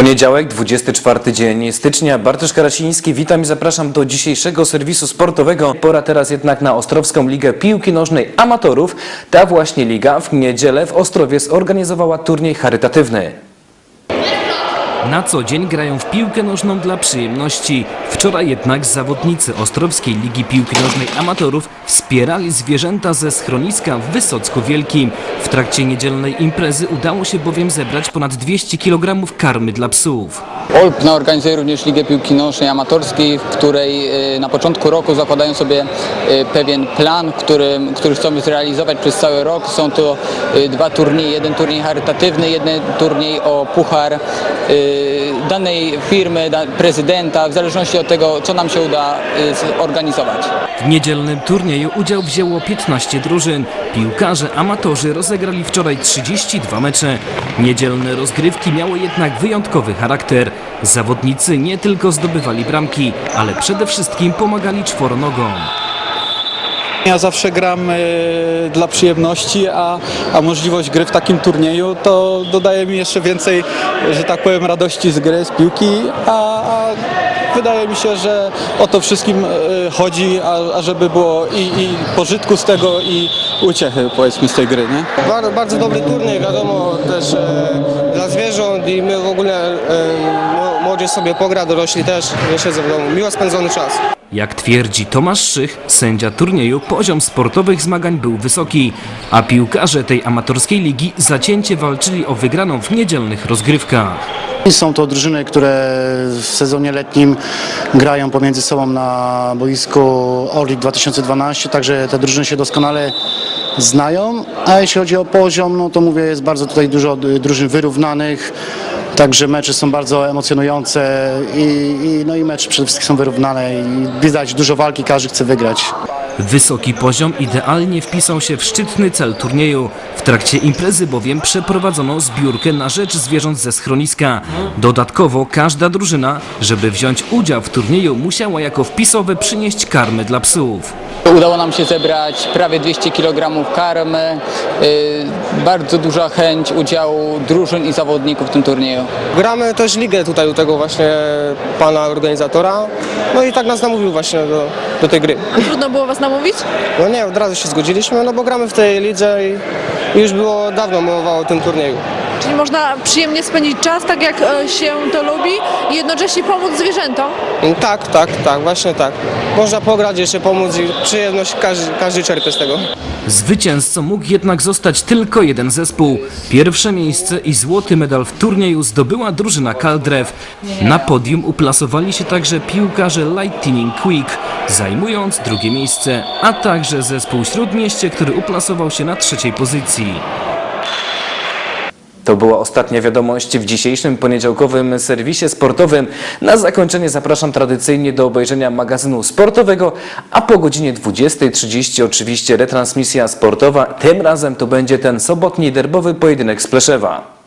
Poniedziałek, 24 dzień stycznia. Bartosz Karasiński, witam i zapraszam do dzisiejszego serwisu sportowego. Pora teraz jednak na Ostrowską Ligę Piłki Nożnej Amatorów. Ta właśnie liga w niedzielę w Ostrowie zorganizowała turniej charytatywny. Na co dzień grają w piłkę nożną dla przyjemności. Wczoraj jednak zawodnicy Ostrowskiej Ligi Piłki Nożnej Amatorów wspierali zwierzęta ze schroniska w Wysocku Wielkim. W trakcie niedzielnej imprezy udało się bowiem zebrać ponad 200 kg karmy dla psów. Olpna organizuje również Ligę Piłki Nożnej Amatorskiej, w której e, na początku roku zakładają sobie e, pewien plan, który, który chcą zrealizować przez cały rok. Są to e, dwa turnieje, jeden turniej charytatywny, jeden turniej o puchar danej firmy, prezydenta, w zależności od tego, co nam się uda e, zorganizować. W niedzielnym turnieju udział wzięło 15 drużyn. Piłkarze amatorzy rozegrali wczoraj 32 mecze. Niedzielne rozgrywki miały jednak wyjątkowy charakter. Zawodnicy nie tylko zdobywali bramki, ale przede wszystkim pomagali czworonogom. Ja zawsze gram e, dla przyjemności, a, a możliwość gry w takim turnieju to dodaje mi jeszcze więcej, że tak powiem, radości z gry, z piłki, a, a wydaje mi się, że o to wszystkim e, chodzi, a, a żeby było i, i pożytku z tego i uciechy powiedzmy z tej gry, nie? Bardzo, bardzo dobry turniej, wiadomo, też e, dla zwierząt i my w ogóle e, no, młodzież sobie pogra, dorośli też, nie siedzą w domu. Miło spędzony czas. Jak twierdzi Tomasz Szych, sędzia turnieju, poziom sportowych zmagań był wysoki, a piłkarze tej amatorskiej ligi zacięcie walczyli o wygraną w niedzielnych rozgrywkach. Są to drużyny, które w sezonie letnim grają pomiędzy sobą na boisku Orlik 2012, także te drużyny się doskonale znają. A jeśli chodzi o poziom, no to mówię, jest bardzo tutaj dużo drużyn wyrównanych. Także mecze są bardzo emocjonujące i, i, no i mecze przede wszystkim są wyrównane i widać dużo walki, każdy chce wygrać. Wysoki poziom idealnie wpisał się w szczytny cel turnieju. W trakcie imprezy bowiem przeprowadzono zbiórkę na rzecz zwierząt ze schroniska. Dodatkowo każda drużyna, żeby wziąć udział w turnieju, musiała jako wpisowe przynieść karmę dla psów. Udało nam się zebrać prawie 200 kg karmy, y, bardzo duża chęć udziału drużyn i zawodników w tym turnieju. Gramy też ligę tutaj u tego właśnie pana organizatora, no i tak nas namówił właśnie do, do tej gry. Trudno było was namówić? No nie, od razu się zgodziliśmy, no bo gramy w tej lidze i i już było dawno mowa o tym turnieju. Czyli można przyjemnie spędzić czas, tak jak e, się to lubi i jednocześnie pomóc zwierzętom? Tak, tak, tak, właśnie tak. Można pograć, jeszcze pomóc i przyjemność każdy, każdy czerpie z tego. Zwycięzcą mógł jednak zostać tylko jeden zespół. Pierwsze miejsce i złoty medal w turnieju zdobyła drużyna Kaldrew. Na podium uplasowali się także piłkarze Lightning Quick, zajmując drugie miejsce, a także zespół Śródmieście, który uplasował się na trzeciej pozycji. To była ostatnia wiadomość w dzisiejszym poniedziałkowym serwisie sportowym. Na zakończenie zapraszam tradycyjnie do obejrzenia magazynu sportowego, a po godzinie 20.30 oczywiście retransmisja sportowa. Tym razem to będzie ten sobotni derbowy pojedynek z Pleszewa.